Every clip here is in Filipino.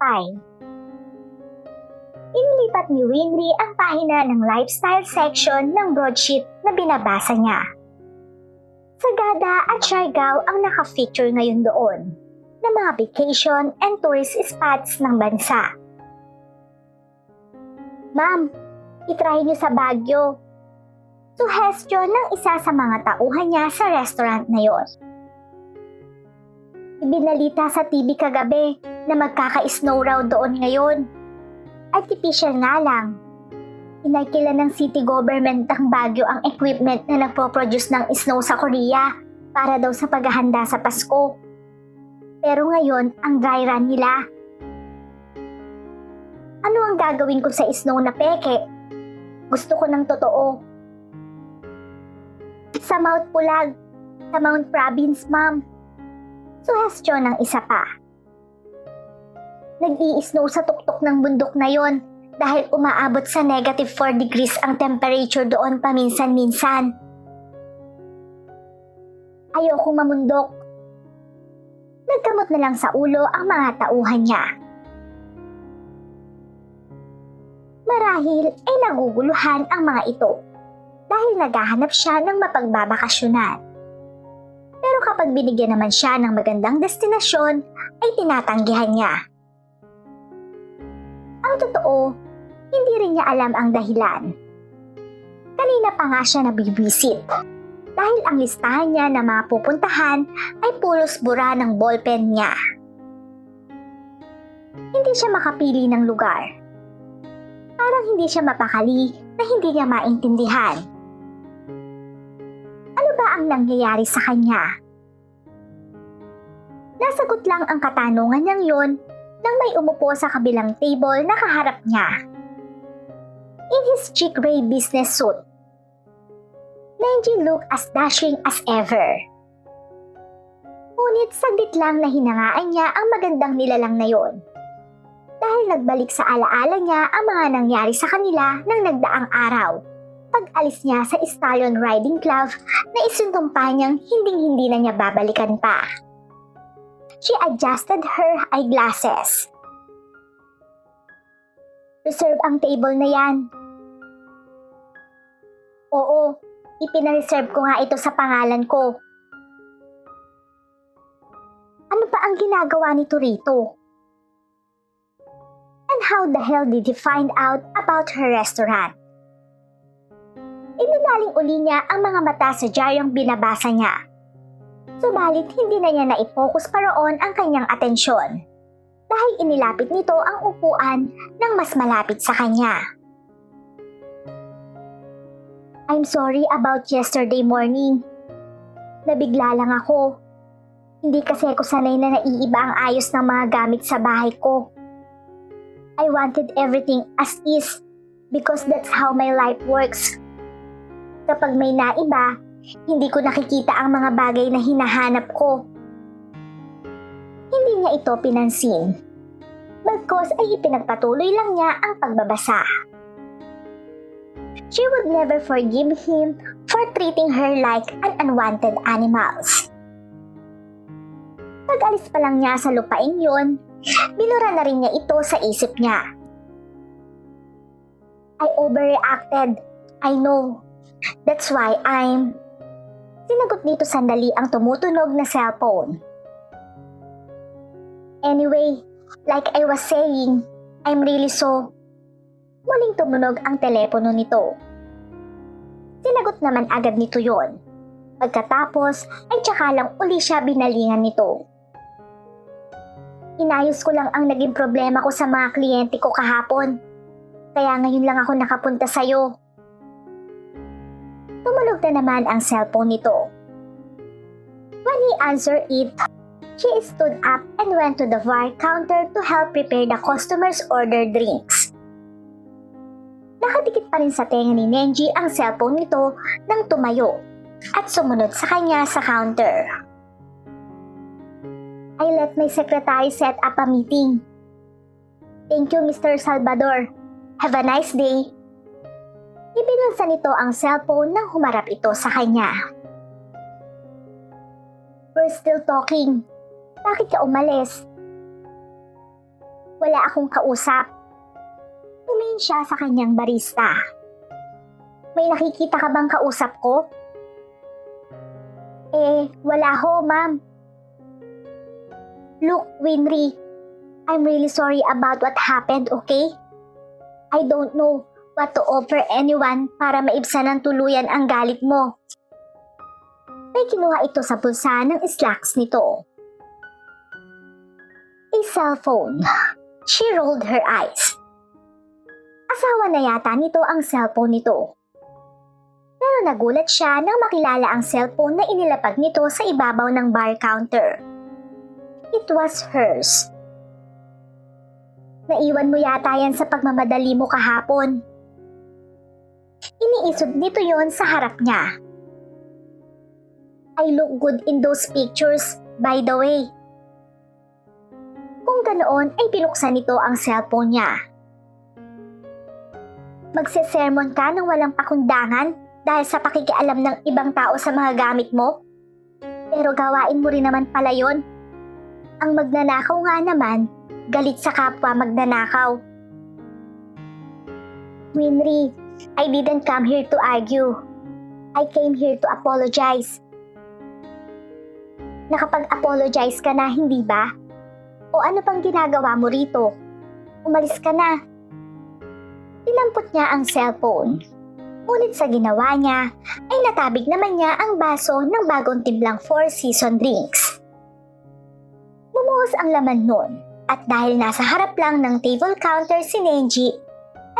tagumpay. Inilipat ni Winry ang pahina ng lifestyle section ng broadsheet na binabasa niya. Sagada at Siargao ang naka-feature ngayon doon ng mga vacation and tourist spots ng bansa. Ma'am, itry niyo sa Baguio. Suhestyon ng isa sa mga tauhan niya sa restaurant na yon. Ibinalita sa TV kagabi na magkaka-snow raw doon ngayon. Artificial nga lang. Inakila ng city government ng Baguio ang equipment na nagpo-produce ng snow sa Korea para daw sa paghahanda sa Pasko. Pero ngayon, ang dry run nila. Ano ang gagawin ko sa snow na peke? Gusto ko ng totoo. Sa Mount Pulag, sa Mount Province, ma'am. Suhestyon ng isa pa. Nag-i-snow sa tuktok ng bundok na yon dahil umaabot sa negative 4 degrees ang temperature doon paminsan-minsan. Ayokong mamundok. Nagkamot na lang sa ulo ang mga tauhan niya. Marahil ay naguguluhan ang mga ito dahil naghahanap siya ng mapagbabakasyonan. Kapag binigyan naman siya ng magandang destinasyon, ay tinatanggihan niya. Ang totoo, hindi rin niya alam ang dahilan. Kanina pa nga siya nabibisit dahil ang listahan niya na mga pupuntahan ay pulos bura ng ballpen niya. Hindi siya makapili ng lugar. Parang hindi siya mapakali na hindi niya maintindihan. Ano ba ang nangyayari sa kanya? Nasagot lang ang katanungan niyang yon nang may umupo sa kabilang table na kaharap niya. In his chic gray business suit, Nenji looked as dashing as ever. Ngunit saglit lang na hinangaan niya ang magandang nilalang na yon. Dahil nagbalik sa alaala niya ang mga nangyari sa kanila ng nagdaang araw. Pag-alis niya sa Stallion Riding Club na isintumpa niyang hinding-hindi na niya babalikan pa. She adjusted her eyeglasses. Reserve ang table na yan. Oo, ipinareserve ko nga ito sa pangalan ko. Ano pa ang ginagawa nito rito? And how the hell did he find out about her restaurant? Ibinaling uli niya ang mga mata sa diaryong binabasa niya. Subalit hindi na niya naipokus pa roon ang kanyang atensyon dahil inilapit nito ang upuan ng mas malapit sa kanya. I'm sorry about yesterday morning. Nabigla lang ako. Hindi kasi ako sanay na naiiba ang ayos ng mga gamit sa bahay ko. I wanted everything as is because that's how my life works. Kapag may naiba, hindi ko nakikita ang mga bagay na hinahanap ko. Hindi niya ito pinansin. Bagkos ay ipinagpatuloy lang niya ang pagbabasa. She would never forgive him for treating her like an unwanted animals. Pag-alis pa lang niya sa lupain yun, binura na rin niya ito sa isip niya. I overreacted. I know. That's why I'm... Sinagot nito sandali ang tumutunog na cellphone. Anyway, like I was saying, I'm really so... Muling tumunog ang telepono nito. Sinagot naman agad nito yon. Pagkatapos ay tsaka lang uli siya binalingan nito. Inayos ko lang ang naging problema ko sa mga kliyente ko kahapon. Kaya ngayon lang ako nakapunta sa'yo. Tumunog na naman ang cellphone nito. When he answered it, she stood up and went to the bar counter to help prepare the customer's order drinks. Nakadikit pa rin sa tenga ni Nenji ang cellphone nito nang tumayo at sumunod sa kanya sa counter. I let my secretary set up a meeting. Thank you, Mr. Salvador. Have a nice day. Ibinulsa nito ang cellphone nang humarap ito sa kanya. We're still talking. Bakit ka umalis? Wala akong kausap. Tumingin siya sa kanyang barista. May nakikita ka bang kausap ko? Eh, wala ho, ma'am. Look, Winry, I'm really sorry about what happened, okay? I don't know what to offer anyone para maibsan ng tuluyan ang galit mo. May kinuha ito sa bulsa ng slacks nito. A cellphone. She rolled her eyes. Asawa na yata nito ang cellphone nito. Pero nagulat siya nang makilala ang cellphone na inilapag nito sa ibabaw ng bar counter. It was hers. Naiwan mo yata yan sa pagmamadali mo kahapon. Iniisod nito yon sa harap niya. I look good in those pictures, by the way. Kung ganoon ay binuksan nito ang cellphone niya. Magsesermon ka ng walang pakundangan dahil sa pakikialam ng ibang tao sa mga gamit mo? Pero gawain mo rin naman pala yon. Ang magnanakaw nga naman, galit sa kapwa magnanakaw. Winry, I didn't come here to argue. I came here to apologize. Nakapag-apologize ka na, hindi ba? O ano pang ginagawa mo rito? Umalis ka na. Tinampot niya ang cellphone. Ngunit sa ginawa niya, ay natabig naman niya ang baso ng bagong timblang Four Season drinks. Bumuhos ang laman nun at dahil nasa harap lang ng table counter si Nenji,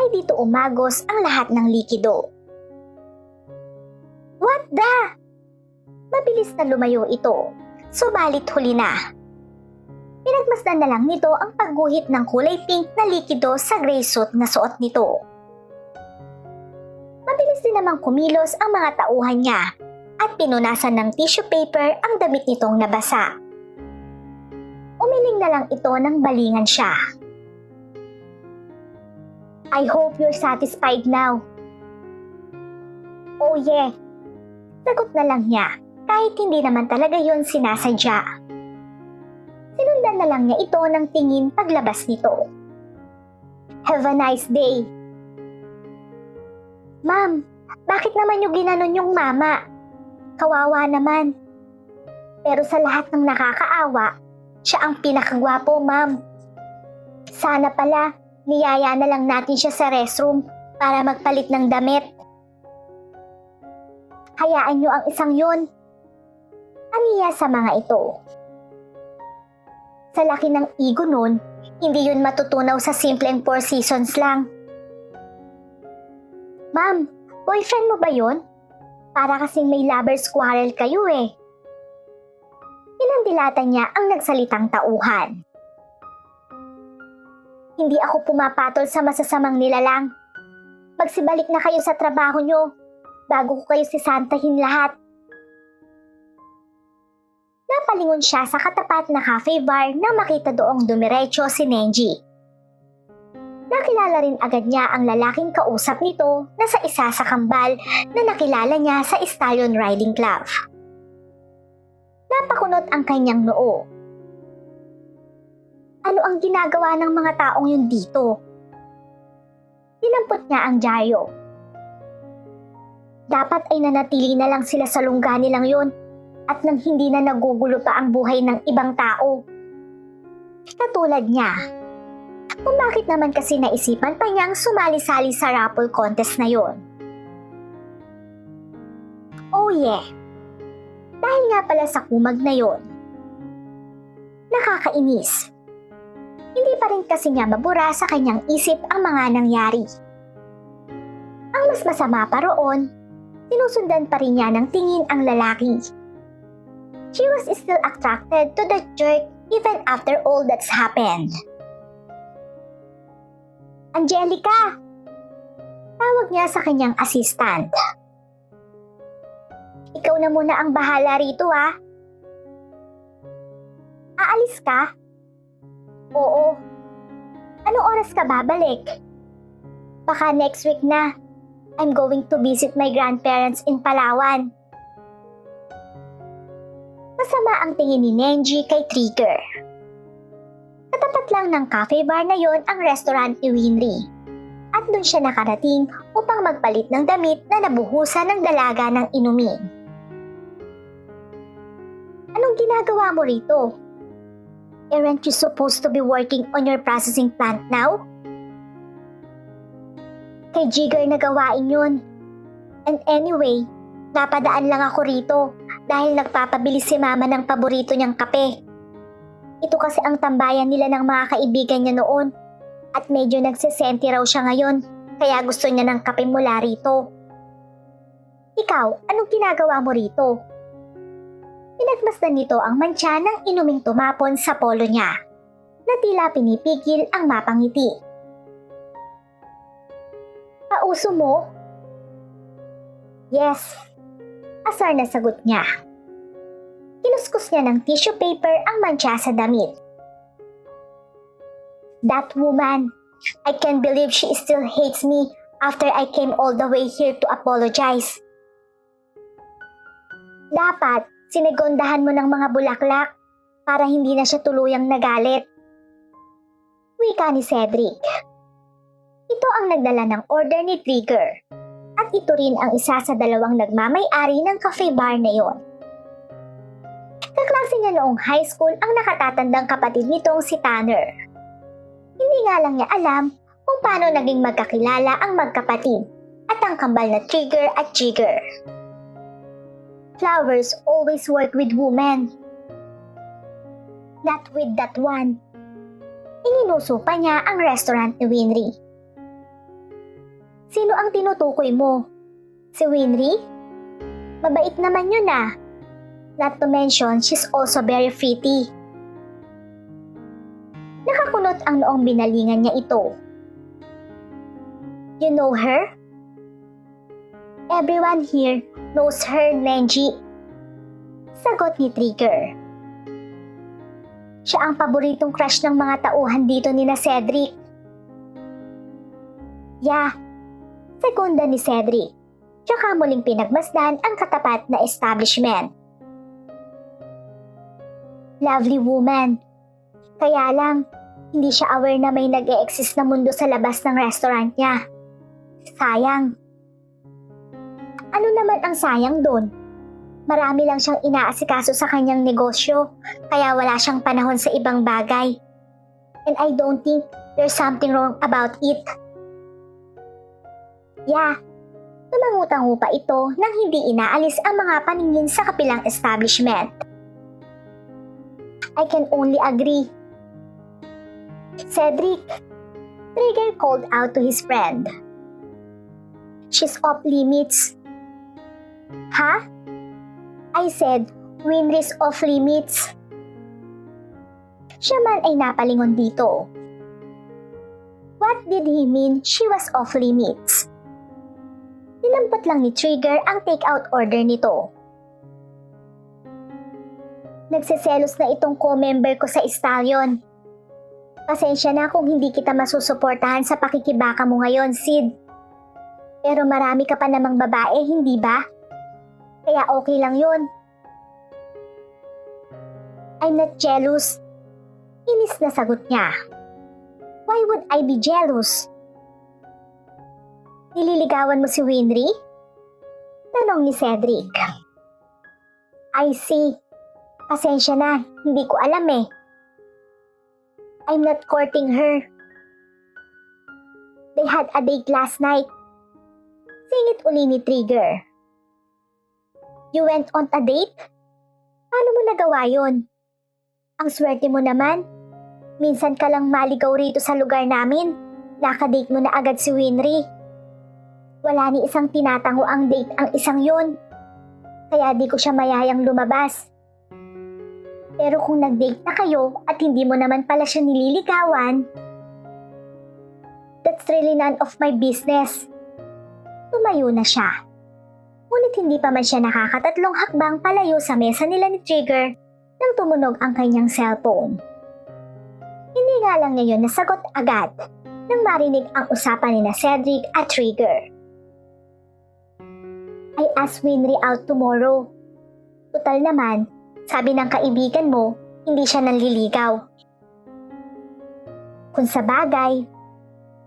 ay dito umagos ang lahat ng likido. What the? Mabilis na lumayo ito, subalit huli na. Pinagmasdan na lang nito ang pagguhit ng kulay pink na likido sa gray suit na suot nito. Mabilis din namang kumilos ang mga tauhan niya at pinunasan ng tissue paper ang damit nitong nabasa. Umiling na lang ito ng balingan siya. I hope you're satisfied now. Oh yeah. Sagot na lang niya kahit hindi naman talaga yon sinasadya. Sinundan na lang niya ito ng tingin paglabas nito. Have a nice day. Ma'am, bakit naman yung ginanon yung mama? Kawawa naman. Pero sa lahat ng nakakaawa, siya ang pinakagwapo, ma'am. Sana pala, niyaya na lang natin siya sa restroom para magpalit ng damit. Hayaan niyo ang isang yun. Aniya sa mga ito. Sa laki ng ego nun, hindi yun matutunaw sa simpleng four seasons lang. Ma'am, boyfriend mo ba yun? Para kasing may lover's quarrel kayo eh. Pinandilatan niya ang nagsalitang tauhan. Hindi ako pumapatol sa masasamang nilalang. Magsibalik na kayo sa trabaho nyo bago ko kayo sisantahin lahat. Napalingon siya sa katapat na cafe bar na makita doong dumiretso si Nenji. Nakilala rin agad niya ang lalaking kausap nito na sa isa sa kambal na nakilala niya sa Stallion Riding Club. Napakunot ang kanyang noo. Ano ang ginagawa ng mga taong yun dito? Dinampot niya ang dyaryo. Dapat ay nanatili na lang sila sa lungga nilang yun at nang hindi na nagugulo pa ang buhay ng ibang tao. Katulad niya. Kung bakit naman kasi naisipan pa niyang sumali-sali sa raffle contest na yon. Oh yeah. Dahil nga pala sa kumag na yon. Nakakainis. Pa rin kasi niya mabura sa kanyang isip ang mga nangyari. Ang mas masama pa roon, sinusundan pa rin niya ng tingin ang lalaki. She was still attracted to the jerk even after all that's happened. Angelica! Tawag niya sa kanyang assistant. Ikaw na muna ang bahala rito ah. Aalis ka? Oo. Anong oras ka babalik? Baka next week na. I'm going to visit my grandparents in Palawan. Masama ang tingin ni Nenji kay Trigger. Katapat lang ng cafe bar na yon ang restaurant ni Winry. At doon siya nakarating upang magpalit ng damit na nabuhusan ng dalaga ng inumin. Anong ginagawa mo rito? Aren't you supposed to be working on your processing plant now? Kay Jigger na gawain yun. And anyway, napadaan lang ako rito dahil nagpapabili si mama ng paborito niyang kape. Ito kasi ang tambayan nila ng mga kaibigan niya noon. At medyo nagsisenti raw siya ngayon, kaya gusto niya ng kape mula rito. Ikaw, anong ginagawa mo rito? Pinagmasdan nito ang mantsa ng inuming tumapon sa polo niya, na tila pinipigil ang mapangiti. Pauso mo? Yes. Asar na sagot niya. Kinuskus niya ng tissue paper ang mantsa sa damit. That woman, I can't believe she still hates me after I came all the way here to apologize. Dapat, sinigondahan mo ng mga bulaklak para hindi na siya tuluyang nagalit. Wika ni Cedric. Ito ang nagdala ng order ni Trigger. At ito rin ang isa sa dalawang nagmamay-ari ng cafe bar na yon. Kaklase niya noong high school ang nakatatandang kapatid nitong si Tanner. Hindi nga lang niya alam kung paano naging magkakilala ang magkapatid at ang kambal na Trigger at Jigger. Flowers always work with women. Not with that one. Ininuso pa niya ang restaurant ni Winry. Sino ang tinutukoy mo? Si Winry? Mabait naman yun ah. Not to mention, she's also very pretty. Nakakunot ang noong binalingan niya ito. You know her? Everyone here knows her, Nenji. Sagot ni Trigger. Siya ang paboritong crush ng mga tauhan dito ni na Cedric. Yeah, segunda ni Cedric. Tsaka muling pinagmasdan ang katapat na establishment. Lovely woman. Kaya lang, hindi siya aware na may nag exist na mundo sa labas ng restaurant niya. Sayang. Naman ang sayang doon? Marami lang siyang inaasikaso sa kanyang negosyo, kaya wala siyang panahon sa ibang bagay. And I don't think there's something wrong about it. Yeah, Tumangutang pa ito nang hindi inaalis ang mga paningin sa kapilang establishment. I can only agree. Cedric, Trigger called out to his friend. She's off limits. Ha? I said, Winry's off limits. Siya man ay napalingon dito. What did he mean she was off limits? Dinampot lang ni Trigger ang take-out order nito. Nagsiselos na itong co-member ko sa Stallion. Pasensya na kung hindi kita masusuportahan sa pakikibaka mo ngayon, Sid. Pero marami ka pa namang babae, hindi ba? Kaya okay lang yun. I'm not jealous. Inis na sagot niya. Why would I be jealous? Nililigawan mo si Winry? Tanong ni Cedric. I see. Pasensya na, hindi ko alam eh. I'm not courting her. They had a date last night. Singit uli ni Trigger. You went on a date? Paano mo nagawa yon? Ang swerte mo naman. Minsan ka lang maligaw rito sa lugar namin. Nakadate mo na agad si Winry. Wala ni isang tinatango ang date ang isang yon. Kaya di ko siya mayayang lumabas. Pero kung nag-date na kayo at hindi mo naman pala siya nililigawan, that's really none of my business. Tumayo na siya. Ngunit hindi pa man siya nakakatatlong hakbang palayo sa mesa nila ni Trigger nang tumunog ang kanyang cellphone. Hindi nga lang niya yun nasagot agad nang marinig ang usapan ni na Cedric at Trigger. I asked Winry out tomorrow. Total naman, sabi ng kaibigan mo, hindi siya nanliligaw. Kung sa bagay.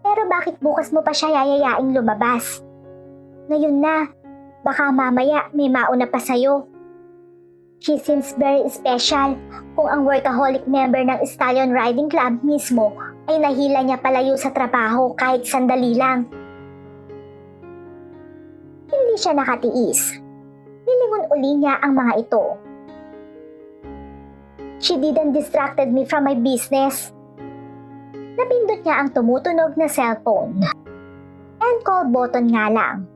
Pero bakit bukas mo pa siya yayayaing lumabas? Ngayon na, baka mamaya may mauna pa sa'yo. She seems very special kung ang workaholic member ng Stallion Riding Club mismo ay nahila niya palayo sa trabaho kahit sandali lang. Hindi siya nakatiis. Nilingon uli niya ang mga ito. She didn't distracted me from my business. Napindot niya ang tumutunog na cellphone. End call button nga lang.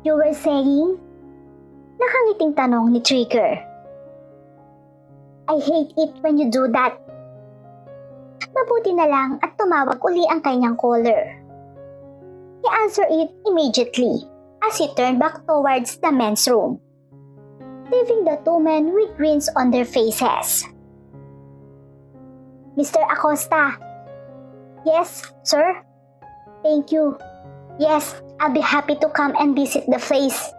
You were saying? Nakangiting tanong ni Trigger. I hate it when you do that. Mabuti na lang at tumawag uli ang kanyang caller. He answered it immediately as he turned back towards the men's room, leaving the two men with grins on their faces. Mr. Acosta. Yes, sir. Thank you. Yes, I'll be happy to come and visit the place.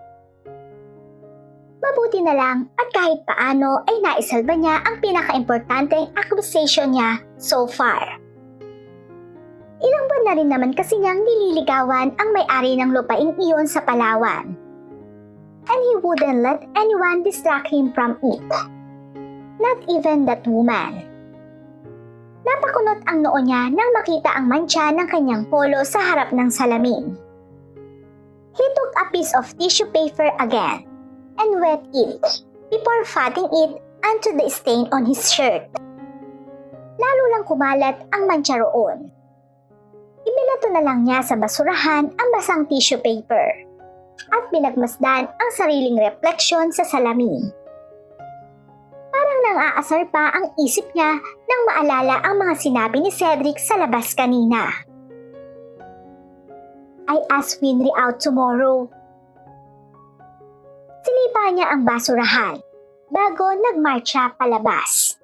Mabuti na lang at kahit paano ay naisalba niya ang pinaka-importanteng acquisition niya so far. Ilang buwan na rin naman kasi niyang nililigawan ang may-ari ng lupaing iyon sa Palawan. And he wouldn't let anyone distract him from it. Not even that woman. Napakunot ang noo niya nang makita ang mantsa ng kanyang polo sa harap ng salamin. He took a piece of tissue paper again and wet it before fatting it onto the stain on his shirt. Lalo lang kumalat ang mantsa roon. Ibinato na lang niya sa basurahan ang basang tissue paper at binagmasdan ang sariling refleksyon sa salamin. Nang-aasar pa ang isip niya nang maalala ang mga sinabi ni Cedric sa labas kanina. I asked Winry out tomorrow. Sinipa niya ang basurahan bago nagmarcha palabas.